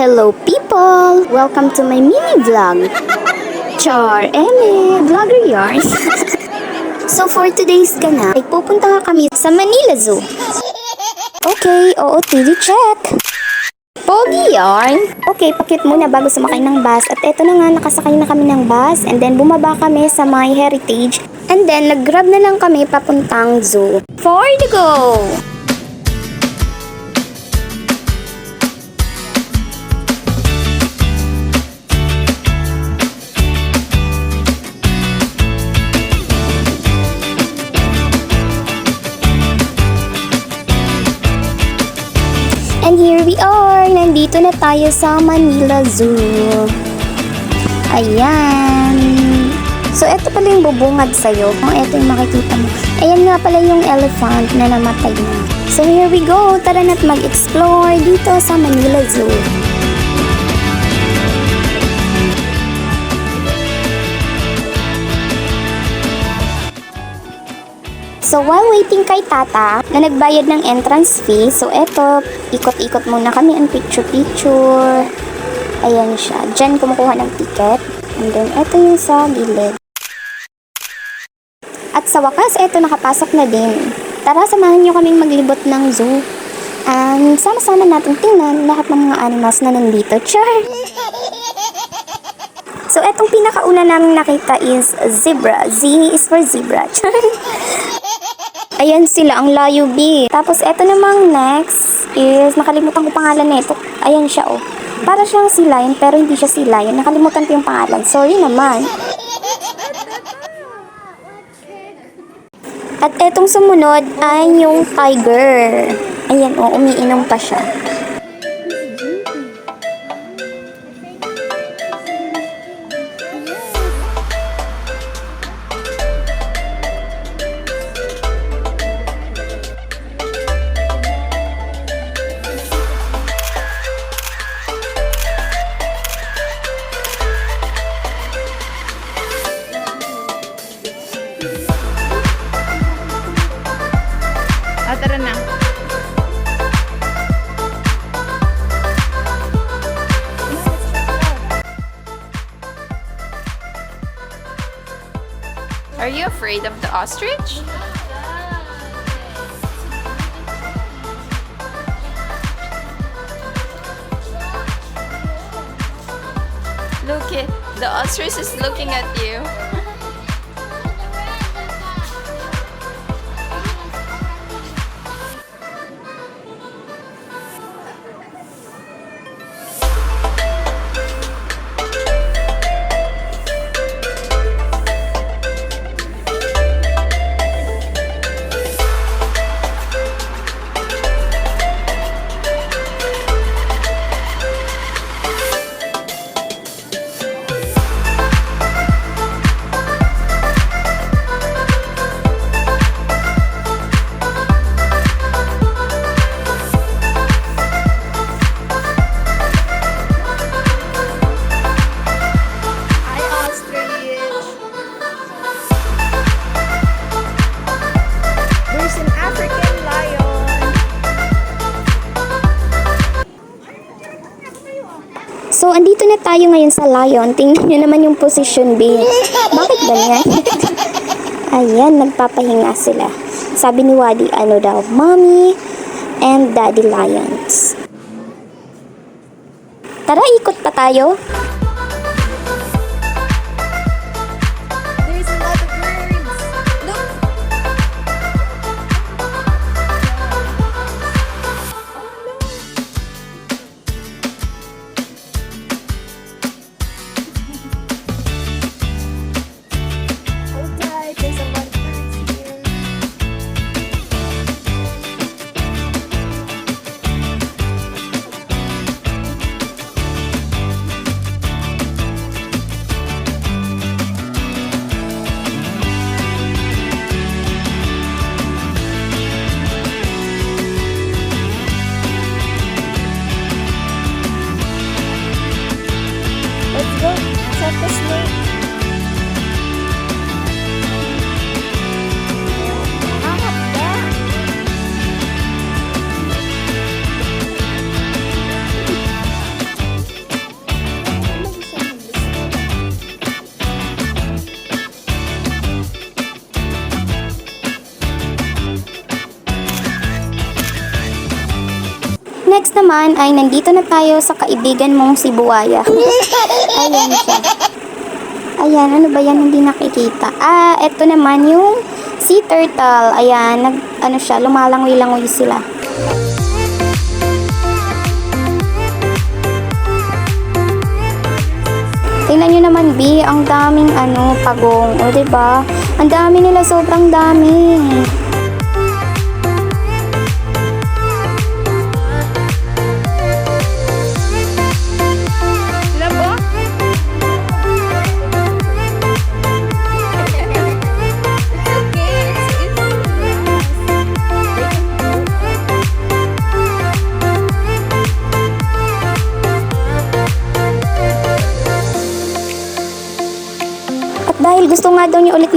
Hello people! Welcome to my mini vlog. Char, eme, vlogger yarn. so for today's gana, ay pupunta kami sa Manila Zoo. Okay, oo, TV check. Pogi yarn. Okay, pakit muna bago sumakay ng bus. At eto na nga, nakasakay na kami ng bus. And then bumaba kami sa My Heritage. And then nag-grab na lang kami papuntang zoo. For the go! Nandito na tayo sa Manila Zoo. Ayan. So, eto pala yung bubungad sa'yo. Kung eto yung makikita mo. Ayan nga pala yung elephant na namatay na. So, here we go. Tara na't mag-explore dito sa Manila Zoo. So while waiting kay Tata, na nagbayad ng entrance fee, so eto, ikot-ikot muna kami ang picture-picture. Ayan siya. Diyan kumukuha ng ticket. And then, eto yung sa gilid. At sa wakas, eto nakapasok na din. Tara, samahan niyo kaming maglibot ng zoo. And sama-sama natin tingnan lahat ng mga animals na nandito. Char! So, etong pinakauna namin nakita is zebra. Z is for zebra. Ayan sila, ang layo B. Tapos eto namang next is, nakalimutan ko pangalan nito. Ayan siya oh. Para siyang si Lion pero hindi siya si Lion. Nakalimutan ko yung pangalan. Sorry naman. At etong sumunod ay yung tiger. Ayan oh, umiinom pa siya. Afraid of the ostrich? Look it, the ostrich is looking at you. Na tayo ngayon sa lion. Tingnan nyo naman yung position B. Bakit ganyan? Ayan, nagpapahinga sila. Sabi ni Wadi, ano daw, Mommy and Daddy Lions. Tara, ikot pa tayo. Next naman ay nandito na tayo sa kaibigan mong si Buwaya. Ayan siya. Ayan, ano ba yan hindi nakikita? Ah, eto naman yung sea turtle. Ayan, nag, ano siya, lumalangoy-langoy sila. Tingnan nyo naman, B, ang daming ano, pagong. O, ba? Ang dami nila, sobrang dami.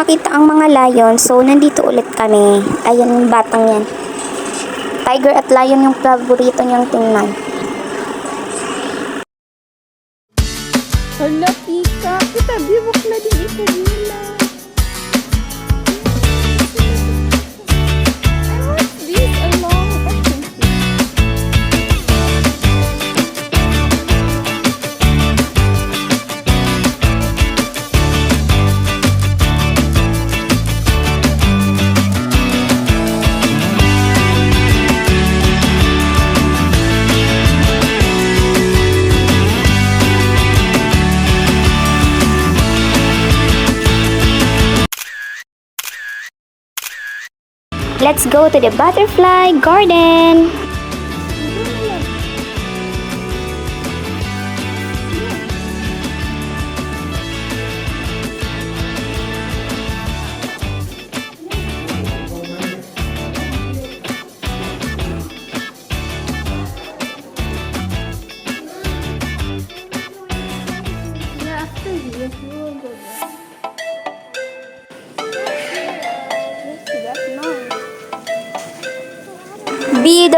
Makita ang mga lion, so nandito ulit kami. Ayan yung batang yan. Tiger at lion yung paborito niyang tingnan. Hala, Pika. Kita, bibok na din ito nila. Let's go to the butterfly garden!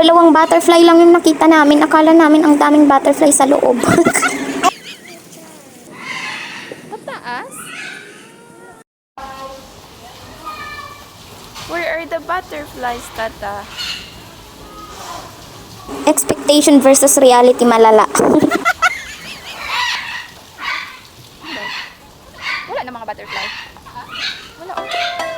Dalawang butterfly lang yung nakita namin. Akala namin ang daming butterfly sa loob. Pataas? Where are the butterflies, Tata? Expectation versus reality malala. Wala na mga butterfly. Wala. oh.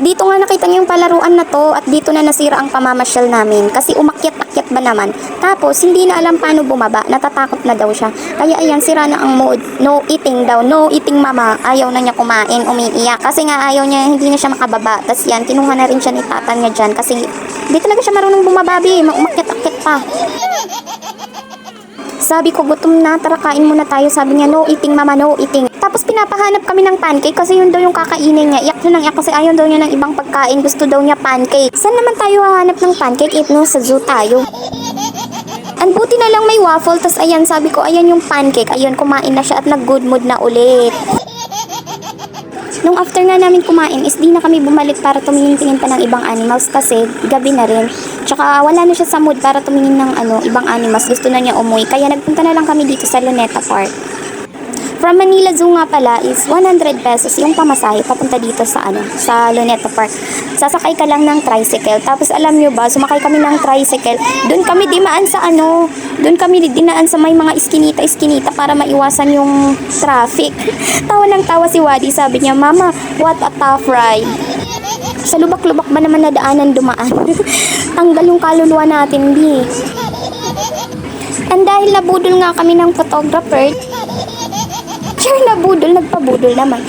Dito nga nakita niyo yung palaruan na to at dito na nasira ang pamamasyal namin kasi umakyat-akyat ba naman. Tapos hindi na alam paano bumaba, natatakot na daw siya. Kaya ayan, sira na ang mood. No eating daw, no eating mama. Ayaw na niya kumain, umiiyak. Kasi nga ayaw niya, hindi na siya makababa. Tapos yan, kinuha na rin siya ni tata niya dyan kasi hindi talaga siya marunong bumababi, umakyat-akyat pa. Sabi ko, gutom na, tara kain muna tayo. Sabi niya, no eating mama, no eating. Pinapahanap kami ng pancake kasi yun daw yung kakainin niya. Iyak siya ng iyak kasi ayaw daw niya ng ibang pagkain. Gusto daw niya pancake. Saan naman tayo hahanap ng pancake if no sa zoo tayo? Ang buti na lang may waffle. Tapos ayan, sabi ko, ayan yung pancake. Ayun, kumain na siya at nag-good mood na ulit. Nung after nga namin kumain is di na kami bumalik para tumingin-tingin pa ng ibang animals kasi gabi na rin. Tsaka wala na siya sa mood para tumingin ng ano, ibang animals. Gusto na niya umuwi. Kaya nagpunta na lang kami dito sa Luneta Park. From Manila Zoo nga pala is 100 pesos yung pamasahe papunta dito sa ano, sa Luneta Park. Sasakay ka lang ng tricycle. Tapos alam nyo ba, sumakay kami ng tricycle. Doon kami dimaan sa ano, doon kami dinaan sa may mga iskinita-iskinita para maiwasan yung traffic. tawa ng tawa si Wadi, sabi niya, Mama, what a tough ride. Sa lubak-lubak ba naman na daanan dumaan? Tanggal yung kaluluwa natin, di. And dahil nabudol nga kami ng photographer, Sure, nabudol, nagpabudol naman.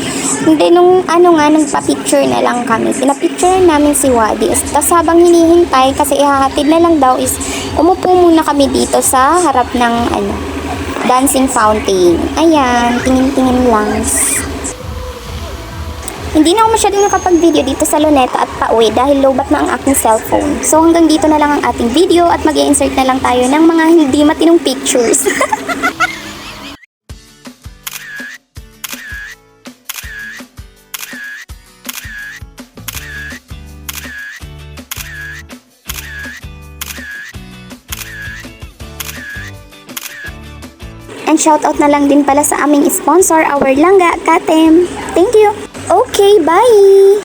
Hindi, nung ano nga, nagpa-picture na lang kami. Pinapicture namin si Wadi. Tapos habang hinihintay, kasi ihahatid na lang daw is, umupo muna kami dito sa harap ng, ano, dancing fountain. Ayan, tingin-tingin lang. Hindi na ako masyadong nakapag-video dito sa Luneta at pauwi dahil lowbat na ang aking cellphone. So hanggang dito na lang ang ating video at mag insert na lang tayo ng mga hindi matinong pictures. shoutout na lang din pala sa aming sponsor, our Langga Katem. Thank you. Okay, bye!